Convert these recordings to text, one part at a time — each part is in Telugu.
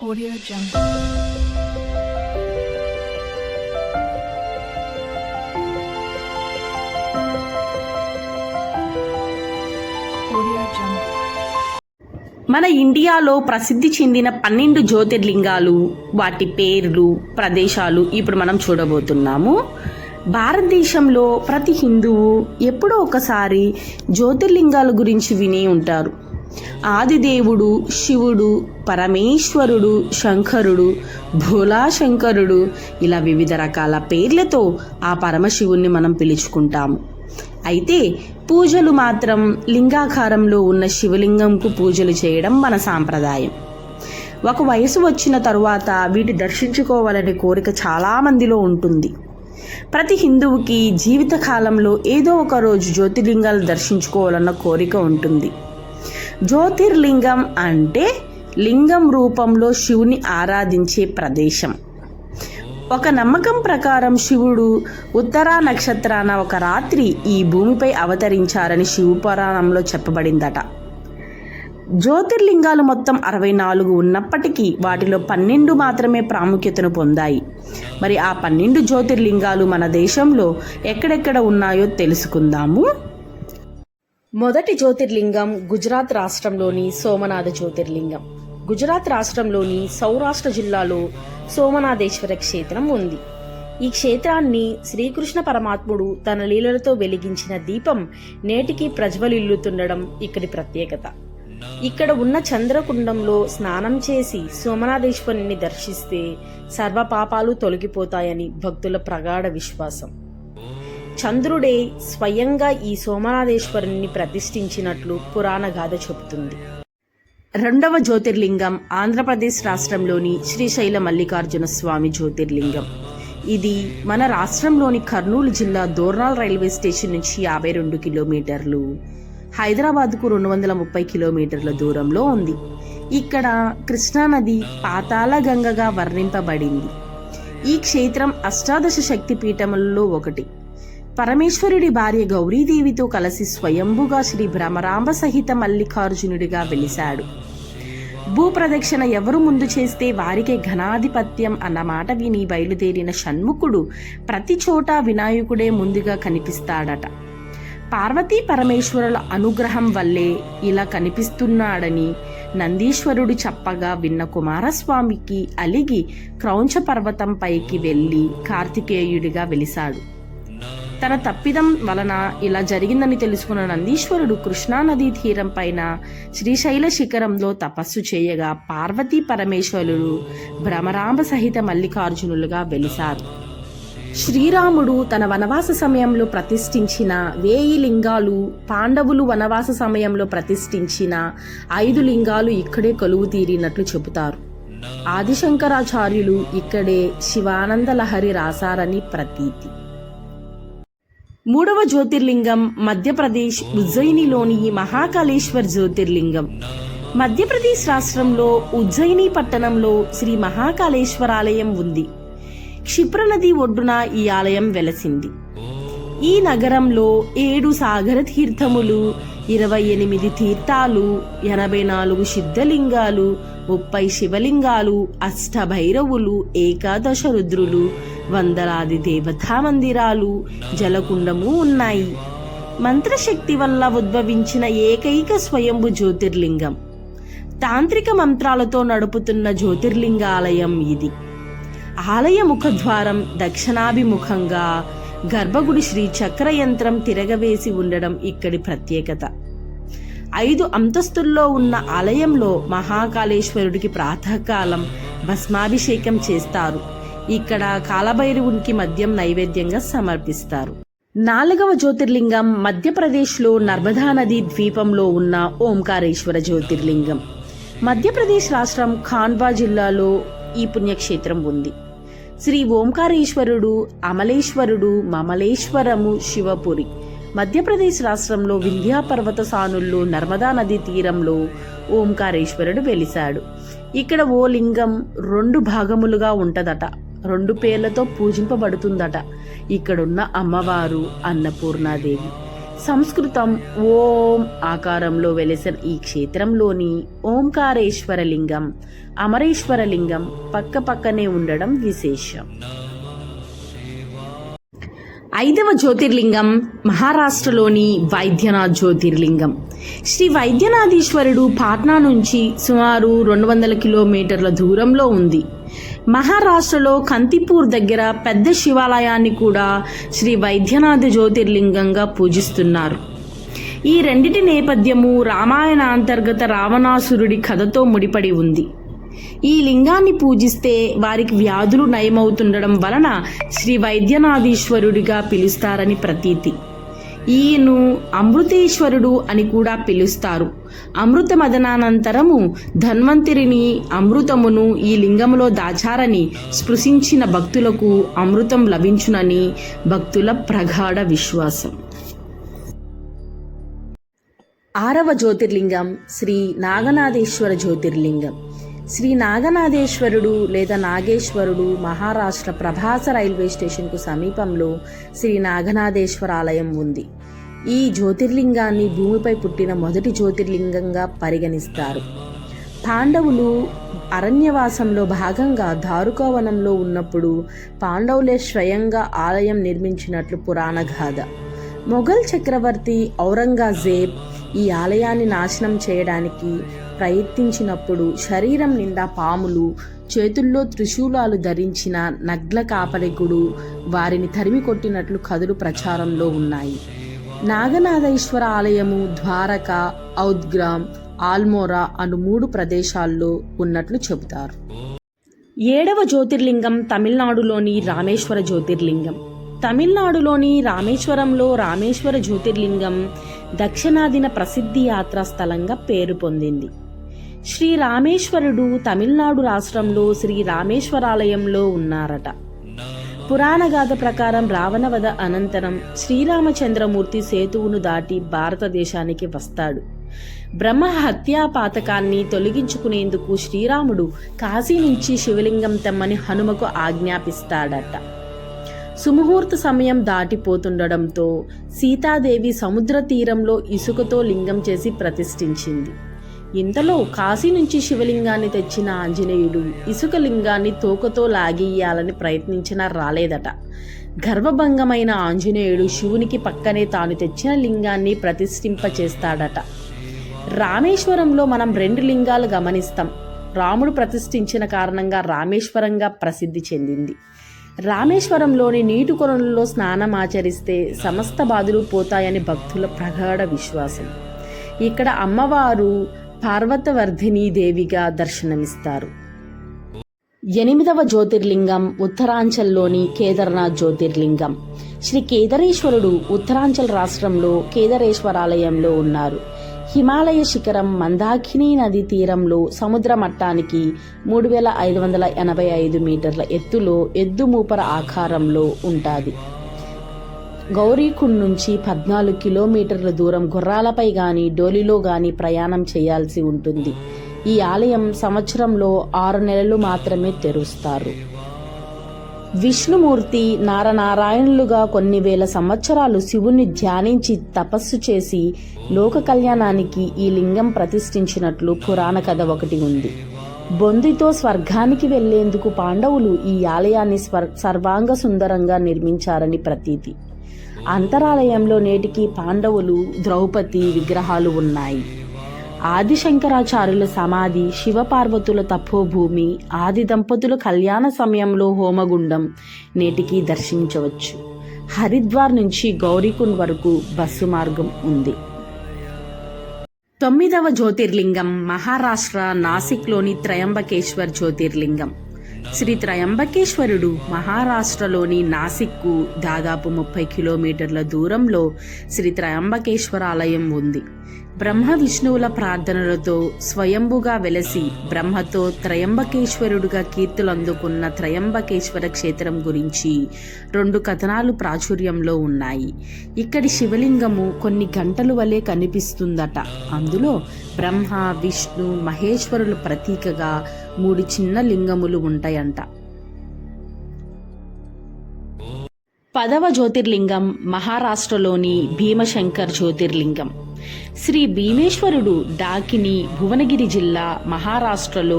Audio Jungle. Audio Jungle. మన ఇండియాలో ప్రసిద్ధి చెందిన పన్నెండు జ్యోతిర్లింగాలు వాటి పేర్లు ప్రదేశాలు ఇప్పుడు మనం చూడబోతున్నాము భారతదేశంలో ప్రతి హిందువు ఎప్పుడో ఒకసారి జ్యోతిర్లింగాల గురించి విని ఉంటారు ఆదిదేవుడు శివుడు పరమేశ్వరుడు శంకరుడు భోలాశంకరుడు ఇలా వివిధ రకాల పేర్లతో ఆ పరమశివుణ్ణి మనం పిలుచుకుంటాము అయితే పూజలు మాత్రం లింగాకారంలో ఉన్న శివలింగంకు పూజలు చేయడం మన సాంప్రదాయం. ఒక వయసు వచ్చిన తరువాత వీటి దర్శించుకోవాలనే కోరిక చాలామందిలో ఉంటుంది. ప్రతి హిందువుకి జీవితకాలంలో ఏదో ఒక రోజు జ్యోతిర్లింగాలు దర్శించుకోవాలన్న కోరిక ఉంటుంది. జ్యోతిర్లింగం అంటే లింగం రూపంలో శివుని ఆరాధించే ప్రదేశం. ఒక నమ్మకం ప్రకారం శివుడు ఉత్తరా నక్షత్రాన ఒక రాత్రి ఈ భూమిపై అవతరించారని శివపురాణంలో చెప్పబడిందట. జ్యోతిర్లింగాలు మొత్తం అరవై నాలుగు ఉన్నప్పటికీ వాటిలో పన్నెండు మాత్రమే ప్రాముఖ్యతను పొందాయి. మరి ఆ పన్నెండు జ్యోతిర్లింగాలు మన దేశంలో ఎక్కడెక్కడ ఉన్నాయో తెలుసుకుందాము. మొదటి జ్యోతిర్లింగం గుజరాత్ రాష్ట్రంలోని సోమనాథ జ్యోతిర్లింగం. గుజరాత్ రాష్ట్రంలోని సౌరాష్ట్ర జిల్లాలో సోమనాథేశ్వర క్షేత్రం ఉంది. ఈ క్షేత్రాన్ని శ్రీకృష్ణ పరమాత్ముడు తన లీలలతో వెలిగించిన దీపం నేటికి ప్రజ్వలిల్లుతుండడం ఇక్కడి ప్రత్యేకత. ఇక్కడ ఉన్న చంద్రకుండంలో స్నానం చేసి సోమనాథేశ్వరుని దర్శిస్తే సర్వ పాపాలు తొలగిపోతాయని భక్తుల ప్రగాఢ విశ్వాసం. చంద్రుడే స్వయంగా ఈ సోమనాథేశ్వరుని ప్రతిష్ఠించినట్లు పురాణ గాథ చెబుతుంది. రెండవ జ్యోతిర్లింగం ఆంధ్రప్రదేశ్ రాష్ట్రంలోని శ్రీశైల మల్లికార్జున స్వామి జ్యోతిర్లింగం. ఇది మన రాష్ట్రంలోని కర్నూలు జిల్లా దోర్నాల్ రైల్వే స్టేషన్ నుంచి యాభై రెండు కిలోమీటర్లు హైదరాబాద్కు రెండు వందల ముప్పై కిలోమీటర్ల దూరంలో ఉంది. ఇక్కడ కృష్ణానది పాతాళ గంగగా వర్ణింపబడింది. ఈ క్షేత్రం అష్టాదశ శక్తి పీఠములలో ఒకటి. పరమేశ్వరుడి భార్య గౌరీదేవితో కలిసి స్వయంభుగా శ్రీ భ్రమరాంబ సహిత మల్లికార్జునుడిగా వెలిశాడు. భూప్రదక్షిణ ఎవరు ముందు చేస్తే వారికే ఘనాధిపత్యం అన్న మాట విని బయలుదేరిన షణ్ముఖుడు ప్రతి చోట వినాయకుడే ముందుగా కనిపిస్తాడట. పార్వతీ పరమేశ్వరుల అనుగ్రహం వల్లే ఇలా కనిపిస్తున్నాడని నందీశ్వరుడు చెప్పగా విన్న కుమారస్వామికి అలిగి క్రౌంచ పర్వతంపైకి వెళ్ళి కార్తికేయుడిగా వెలిశాడు. తన తప్పిదం వలన ఇలా జరిగిందని తెలుసుకున్న నందీశ్వరుడు కృష్ణానదీ తీరం పైన శ్రీశైల శిఖరంలో తపస్సు చేయగా పార్వతీ పరమేశ్వరుడు భ్రమరామ సహిత మల్లికార్జునులుగా వెలిశారు శ్రీరాముడు తన వనవాస సమయంలో ప్రతిష్ఠించిన వేయి లింగాలు పాండవులు వనవాస సమయంలో ప్రతిష్ఠించిన ఐదు లింగాలు ఇక్కడే కొలువు తీరినట్లు చెబుతారు. ఆదిశంకరాచార్యులు ఇక్కడే శివానంద లహరి రాశారని ప్రతీతి. మూడవ జ్యోతిర్లింగం మధ్యప్రదేశ్ ఉజ్జయినిలోని మహాకాళేశ్వర్ జ్యోతిర్లింగం. మధ్యప్రదేశ్ రాష్ట్రంలో ఉజ్జయిని పట్టణంలో శ్రీ మహాకాళేశ్వరాలయం ఉంది. క్షిప్రనది ఒడ్డున ఈ ఆలయం వెలసింది. ఈ నగరంలో ఏడు సాగర తీర్థములు ఇరవై ఎనిమిది తీర్థాలు ఎనభై నాలుగు సిద్ధలింగాలు ముప్పై శివలింగాలు అష్టభైరవులు ఏకాదశ రుద్రులు వందలాది దేవతా మందిరాలు జలకుండము ఉన్నాయి. మంత్రశక్తి వల్ల ఉద్భవించిన ఏకైక స్వయంభు జ్యోతిర్లింగం. తాంత్రిక మంత్రాలతో నడుపుతున్న జ్యోతిర్లింగాలయం ఇది. ఆలయ ముఖద్వారం దక్షిణాభిముఖంగా గర్భగుడి శ్రీ చక్రయంత్రం తిరగవేసి ఉండడం ఇక్కడి ప్రత్యేకత. ఐదు అంతస్తుల్లో ఉన్న ఆలయంలో మహాకాళేశ్వరుడికి ప్రాతకాలం భస్మాభిషేకం చేస్తారు. ఇక్కడ కాలభైరవునికి మద్యం నైవేద్యంగా సమర్పిస్తారు. నాలుగవ జ్యోతిర్లింగం మధ్యప్రదేశ్లో నర్మదా నది ద్వీపంలో ఉన్న ఓంకారేశ్వర జ్యోతిర్లింగం. మధ్యప్రదేశ్ రాష్ట్రం ఖాన్వా జిల్లాలో ఈ పుణ్యక్షేత్రం ఉంది. శ్రీ ఓంకారేశ్వరుడు అమలేశ్వరుడు మమలేశ్వరము శివపురి. మధ్యప్రదేశ్ రాష్ట్రంలో వింధ్యా పర్వత సానుల్లో నర్మదా నది తీరంలో ఓంకారేశ్వరుడు వెలిశాడు. ఇక్కడ ఓ లింగం రెండు భాగములుగా ఉంటదట. రెండు పేర్లతో పూజింపబడుతుందట. ఇక్కడున్న అమ్మవారు అన్నపూర్ణాదేవి. సంస్కృతం ఓం ఆకారంలో వెలసిన ఈ క్షేత్రంలోని ఓంకారేశ్వరలింగం అమరేశ్వరలింగం పక్క పక్కనే ఉండడం విశేషం. ఐదవ జ్యోతిర్లింగం మహారాష్ట్రలోని వైద్యనాథ్ జ్యోతిర్లింగం. శ్రీ వైద్యనాథీశ్వరుడు పాట్నా నుంచి సుమారు రెండు వందల కిలోమీటర్ల దూరంలో ఉంది. మహారాష్ట్రలో కంతిపూర్ దగ్గర పెద్ద శివాలయాన్ని కూడా శ్రీ వైద్యనాథ జ్యోతిర్లింగంగా పూజిస్తున్నారు. ఈ రెండిటి నేపథ్యము రామాయణ అంతర్గత రావణాసురుడి కథతో ముడిపడి ఉంది. ఈ లింగాన్ని పూజిస్తే వారికి వ్యాధులు నయమవుతుండడం వలన శ్రీ వైద్యనాథీశ్వరుడిగా పిలుస్తారని ప్రతీతి. ఈయను అమృతేశ్వరుడు అని కూడా పిలుస్తారు. అమృత మదనానంతరము ధన్వంతరిని అమృతమును ఈ లింగములో దాచారని స్పృశించిన భక్తులకు అమృతం లభించునని భక్తుల ప్రగాఢ విశ్వాసం. ఆరవ జ్యోతిర్లింగం శ్రీ నాగనాథేశ్వర జ్యోతిర్లింగం. శ్రీ నాగనాథేశ్వరుడు లేదా నాగేశ్వరుడు మహారాష్ట్ర ప్రభాస రైల్వే స్టేషన్కు సమీపంలో శ్రీ నాగనాథేశ్వర ఆలయం ఉంది. ఈ జ్యోతిర్లింగాన్ని భూమిపై పుట్టిన మొదటి జ్యోతిర్లింగంగా పరిగణిస్తారు. పాండవులు అరణ్యవాసంలో భాగంగా దారుకోవనంలో ఉన్నప్పుడు పాండవులే స్వయంగా ఆలయం నిర్మించినట్లు పురాణ గాథ. మొఘల్ చక్రవర్తి ఔరంగజేబ్ ఈ ఆలయాన్ని నాశనం చేయడానికి ప్రయత్నించినప్పుడు శరీరం నిండా పాములు చేతుల్లో త్రిశూలాలు ధరించిన నగ్ల కాపరికుడు వారిని తరిమి కొట్టినట్లు కథలు ప్రచారంలో ఉన్నాయి. నాగనాథేశ్వర ఆలయము ద్వారక ఔద్గ్రామ్ ఆల్మోరా అను మూడు ప్రదేశాల్లో ఉన్నట్లు చెబుతారు. ఏడవ జ్యోతిర్లింగం తమిళనాడులోని రామేశ్వర జ్యోతిర్లింగం. తమిళనాడులోని రామేశ్వరంలో రామేశ్వర జ్యోతిర్లింగం దక్షిణాదిన ప్రసిద్ధి యాత్రా స్థలంగా పేరు పొందింది. శ్రీ రామేశ్వరుడు తమిళనాడు రాష్ట్రంలో శ్రీ రామేశ్వరాలయంలో ఉన్నారట. పురాణగాథ ప్రకారం రావణవధ అనంతరం శ్రీరామచంద్రమూర్తి సేతువును దాటి భారతదేశానికి వస్తాడు. బ్రహ్మ హత్యా పాతకాన్ని తొలగించుకునేందుకు శ్రీరాముడు కాశీ నుంచి శివలింగం తెమ్మని హనుమకు ఆజ్ఞాపిస్తాడట. సుముహూర్త సమయం దాటిపోతుండడంతో సీతాదేవి సముద్ర తీరంలో ఇసుకతో లింగం చేసి ప్రతిష్ఠించింది. ఇంతలో కాశీ నుంచి శివలింగాన్ని తెచ్చిన ఆంజనేయుడు ఇసుక లింగాన్ని తోకతో లాగేయాలని ప్రయత్నించినా రాలేదట. గర్వభంగమైన ఆంజనేయుడు శివునికి పక్కనే తాను తెచ్చిన లింగాన్ని ప్రతిష్ఠింపచేస్తాడట. రామేశ్వరంలో మనం రెండు లింగాలు గమనిస్తాం. రాముడు ప్రతిష్ఠించిన కారణంగా రామేశ్వరంగా ప్రసిద్ధి చెందింది. రామేశ్వరంలోని నీటి కొనలలో స్నానం ఆచరిస్తే సమస్త బాధలు పోతాయని భక్తుల ప్రగాఢ విశ్వాసం. ఇక్కడ అమ్మవారు పార్వతవర్ధిని దేవిగా దర్శనమిస్తారు. ఎనిమిదవ జ్యోతిర్లింగం ఉత్తరాంచల్లోని కేదార్నాథ్ జ్యోతిర్లింగం. శ్రీ కేదారేశ్వరుడు ఉత్తరాంచల్ రాష్ట్రంలో కేదారేశ్వరాలయంలో ఉన్నారు. హిమాలయ శిఖరం మందాకిని నది తీరంలో సముద్ర మట్టానికి మూడు వేల ఐదు వందల ఎనభై ఐదు మీటర్ల ఎత్తులో ఎద్దు మూపర ఆకారంలో ఉంటుంది. గౌరీకుండ్ నుంచి పద్నాలుగు కిలోమీటర్ల దూరం గుర్రాలపై గాని డోలిలో గాని ప్రయాణం చేయాల్సి ఉంటుంది. ఈ ఆలయం సంవత్సరంలో ఆరు నెలలు మాత్రమే తెరుస్తారు. విష్ణుమూర్తి నారనారాయణులుగా కొన్ని వేల సంవత్సరాలు శివుణ్ణి ధ్యానించి తపస్సు చేసి లోక కళ్యాణానికి ఈ లింగం ప్రతిష్ఠించినట్లు పురాణ కథ ఒకటి ఉంది. బొందితో స్వర్గానికి వెళ్ళేందుకు పాండవులు ఈ ఆలయాన్ని స్వర్ సర్వాంగ సుందరంగా నిర్మించారని ప్రతీతి. అంతరాలయంలో నేటికి పాండవులు ద్రౌపది విగ్రహాలు ఉన్నాయి. ఆదిశంకరాచార్యుల సమాధి శివపార్వతుల తపోభూమి ఆది దంపతుల కళ్యాణ సమయంలో హోమగుండం నేటికి దర్శించవచ్చు. హరిద్వార్ నుంచి గౌరీకుండ్ వరకు బస్సు మార్గం ఉంది. తొమ్మిదవ జ్యోతిర్లింగం మహారాష్ట్ర నాసిక్లోని త్రయంబకేశ్వర్ జ్యోతిర్లింగం. శ్రీ త్రయంబకేశ్వరుడు మహారాష్ట్రలోని నాసిక్కు దాదాపు ముప్పై కిలోమీటర్ల దూరంలో శ్రీ త్రయంబకేశ్వర ఆలయం ఉంది. బ్రహ్మ విష్ణువుల ప్రార్థనలతో స్వయంభుగా వెలసి బ్రహ్మతో త్రయంబకేశ్వరుడుగా కీర్తులు అందుకున్న త్రయంబకేశ్వర క్షేత్రం గురించి రెండు కథనాలు ప్రాచుర్యంలో ఉన్నాయి. ఇక్కడి శివలింగము కొన్ని గంటలు వలె కనిపిస్తుందట. అందులో బ్రహ్మ విష్ణు మహేశ్వరుల ప్రతీకగా మూడు చిన్న లింగములు ఉంటాయంట. పదవ జ్యోతిర్లింగం మహారాష్ట్రలోని భీమశంకర్ జ్యోతిర్లింగం. శ్రీ భీమేశ్వరుడు డాకిని భువనగిరి జిల్లా మహారాష్ట్రలో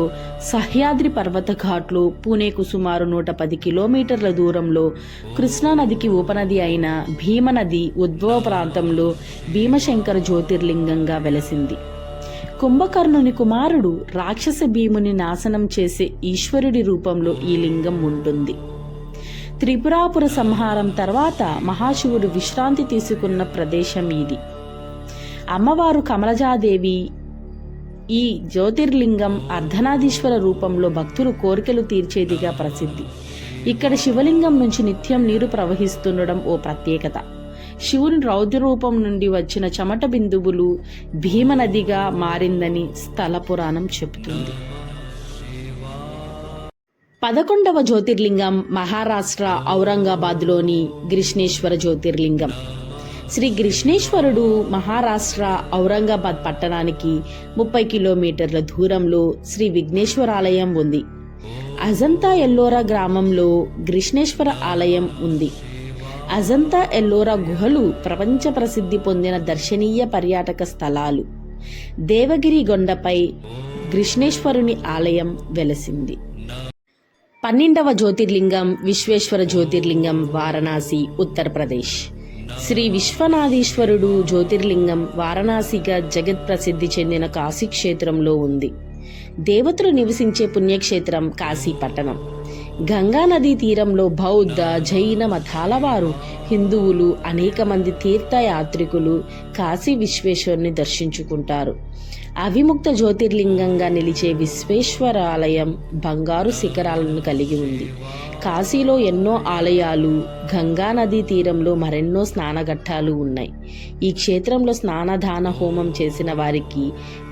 సహ్యాద్రి పర్వత ఘాట్లు పూణేకు సుమారు నూట పది కిలోమీటర్ల దూరంలో కృష్ణానదికి ఉపనది అయిన భీమనది ఉద్భవ ప్రాంతంలో భీమశంకర జ్యోతిర్లింగంగా వెలసింది. కుంభకర్ణుని కుమారుడు రాక్షస భీముని నాశనం చేసే ఈశ్వరుడి రూపంలో ఈ లింగం ఉంటుంది. త్రిపురాపుర సంహారం తర్వాత మహాశివుడు విశ్రాంతి తీసుకున్న ప్రదేశం ఇది. అమ్మవారు కమలజాదేవి ఈ జ్యోతిర్లింగం అర్ధనాదీశ్వర రూపంలో భక్తులు కోరికలు తీర్చేదిగా ప్రసిద్ధి. ఇక్కడ శివలింగం నుంచి నిత్యం నీరు ప్రవహిస్తుండడం ఓ ప్రత్యేకత. శివుని రౌద్ర రూపం నుండి వచ్చిన చెమట బిందువులు భీమనదిగా మారిందని స్థల పురాణం చెబుతుంది. పదకొండవ జ్యోతిర్లింగం మహారాష్ట్ర ఔరంగాబాద్లోని గ్రిష్ణేశ్వర జ్యోతిర్లింగం. శ్రీ గ్రిష్ణేశ్వరుడు మహారాష్ట్ర ఔరంగాబాద్ పట్టణానికి ముప్పై కిలోమీటర్ల దూరంలో శ్రీ విఘ్నేశ్వర ఆలయం ఉంది. అజంతా ఎల్లోరా గ్రామంలో గ్రిష్ణేశ్వర ఆలయం ఉంది. అజంతా ఎల్లోరా గుహలు ప్రపంచ ప్రసిద్ధి పొందిన దర్శనీయ పర్యాటక స్థలాలు. దేవగిరి గొండపై గ్రిష్ణేశ్వరుని ఆలయం వెలసింది. పన్నెండవ జ్యోతిర్లింగం విశ్వేశ్వర జ్యోతిర్లింగం వారణాసి ఉత్తరప్రదేశ్. శ్రీ విశ్వనాథేశ్వరుడు జ్యోతిర్లింగం వారణాసిగా జగత్ ప్రసిద్ధి చెందిన కాశీ క్షేత్రంలో ఉంది. దేవతలు నివసించే పుణ్యక్షేత్రం కాశీ పట్టణం గంగా నదీ తీరంలో బౌద్ధ జైన మతాల వారు హిందువులు అనేక మంది తీర్థయాత్రికులు కాశీ విశ్వేశ్వరుని దర్శించుకుంటారు. అవిముక్త జ్యోతిర్లింగంగా నిలిచే విశ్వేశ్వర ఆలయం బంగారు శిఖరాలను కలిగి ఉంది. కాశీలో ఎన్నో ఆలయాలు గంగా నదీ తీరంలో మరెన్నో స్నానఘట్టాలు ఉన్నాయి. ఈ క్షేత్రంలో స్నానదాన హోమం చేసిన వారికి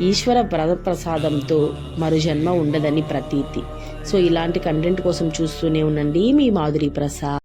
ఈశ్వర ప్రసాదంతో మరు జన్మ ఉండదని ప్రతీతి. సో ఇలాంటి కంటెంట్ కోసం చూస్తూనే ఉండండి. మీ మాధురి ప్రసాద్.